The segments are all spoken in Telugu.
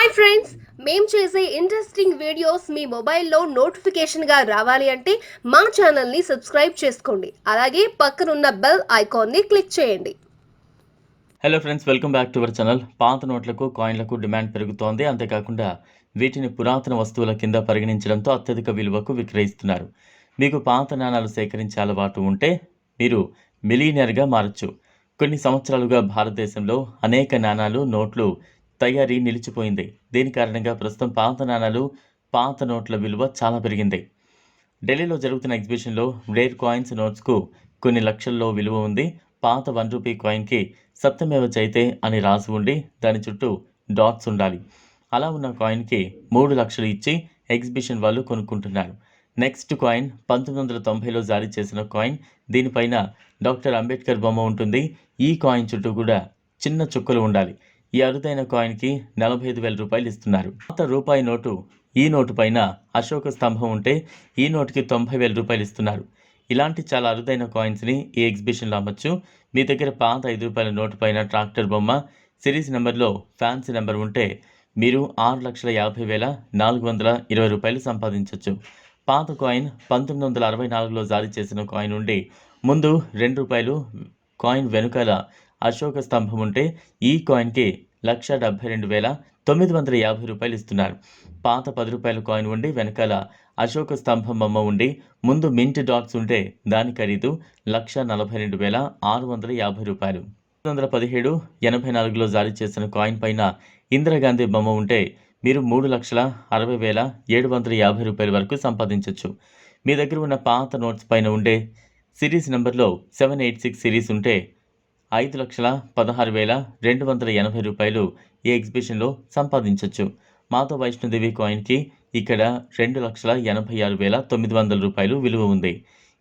హాయ్ ఫ్రెండ్స్ మేము చేసే ఇంట్రెస్టింగ్ వీడియోస్ మీ మొబైల్లో నోటిఫికేషన్గా రావాలి అంటే మా ఛానల్ని సబ్స్క్రైబ్ చేసుకోండి. అలాగే పక్కనున్న బెల్ ఐకాన్ని క్లిక్ చేయండి. Hello friends welcome back to our channel పాత నోట్లకు కాయిన్లకు డిమాండ్ పెరుగుతోంది. అంతేకాకుండా వీటిని పురాతన వస్తువుల కింద పరిగణించడంతో అత్యధిక విలువకు విక్రయిస్తున్నారు. మీకు పాత నాణాలు సేకరించే అలవాటు ఉంటే మీరు మిలీనియర్గా మారచ్చు. కొన్ని సంవత్సరాలుగా భారతదేశంలో అనేక నాణాలు నోట్లు తయారీ నిలిచిపోయింది. దీని కారణంగా ప్రస్తుతం పాత నాణాలు పాత నోట్ల విలువ చాలా పెరిగింది. ఢిల్లీలో జరుగుతున్న ఎగ్జిబిషన్లో రేర్ కాయిన్స్ నోట్స్కు కొన్ని లక్షల్లో విలువ ఉంది. పాత వన్ రూపీ కాయిన్కి సప్తమేవ చైతే అని రాసి ఉండి దాని చుట్టూ డాట్స్ ఉండాలి. అలా ఉన్న కాయిన్కి మూడు లక్షలు ఇచ్చి ఎగ్జిబిషన్ వాళ్ళు కొనుక్కుంటున్నారు. నెక్స్ట్ కాయిన్ పంతొమ్మిది వందల తొంభైలో జారీ చేసిన కాయిన్. దీనిపైన డాక్టర్ అంబేద్కర్ బొమ్మ ఉంటుంది. ఈ కాయిన్ చుట్టూ కూడా చిన్న చుక్కలు ఉండాలి. ఈ అరుదైన కాయిన్కి నలభై ఐదు వేల రూపాయలు ఇస్తున్నారు. పాత రూపాయి నోటు ఈ నోటు పైన అశోక స్తంభం ఉంటే ఈ నోటుకి తొంభై వేల రూపాయలు ఇస్తున్నారు. ఇలాంటి చాలా అరుదైన కాయిన్స్ని ఈ ఎగ్జిబిషన్లో అమ్మచ్చు. మీ దగ్గర పాత ఐదు రూపాయల నోటు పైన ట్రాక్టర్ బొమ్మ సిరీస్ నెంబర్లో ఫ్యాన్సీ నెంబర్ ఉంటే మీరు ఆరు లక్షల యాభై వేల నాలుగు వందల ఇరవై రూపాయలు సంపాదించవచ్చు పాత కాయిన్ పంతొమ్మిది వందల అరవై నాలుగులో జారీ చేసిన కాయిన్ ఉండి ముందు రెండు రూపాయలు కాయిన్ వెనుకల అశోక స్తంభం ఉంటే ఈ కాయిన్కి లక్ష డెబ్బై రెండు వేల తొమ్మిది వందల యాభై రూపాయలు ఇస్తున్నారు. పాత పది రూపాయల కాయిన్ ఉండి వెనకాల అశోక స్తంభం బొమ్మ ఉండి ముందు మింట్ డాట్స్ ఉంటే దాని ఖరీదు లక్ష నలభై రెండు వేల ఆరు వందల యాభై రూపాయలు. వందల పదిహేడు ఎనభై నాలుగులో జారీ చేసిన కాయిన్ పైన ఇందిరాగాంధీ బొమ్మ ఉంటే మీరు మూడు లక్షల అరవై వేల ఏడు వందల యాభై రూపాయల వరకు సంపాదించవచ్చు మీ దగ్గర ఉన్న పాత నోట్స్ పైన ఉండే సిరీస్ నెంబర్లో సెవెన్ ఎయిట్ సిక్స్ సిరీస్ ఉంటే ఐదు లక్షల పదహారు వేల రెండు వందల ఎనభై రూపాయలు ఈ ఎగ్జిబిషన్లో సంపాదించవచ్చు మాతో వైష్ణోదేవి కాయిన్కి ఇక్కడ రెండు లక్షల ఎనభై ఆరు వేల తొమ్మిది వందల రూపాయలు విలువ ఉంది.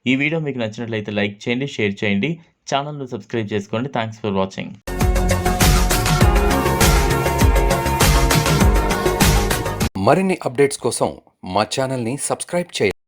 ఈ వీడియో మీకు నచ్చినట్లయితే లైక్ చేయండి షేర్ చేయండి. ఛానల్ను సబ్స్క్రైబ్ చేసుకోండి. Thanks for watching. మరిన్ని అప్డేట్స్ కోసం మా ఛానల్ని సబ్స్క్రైబ్ చేయండి.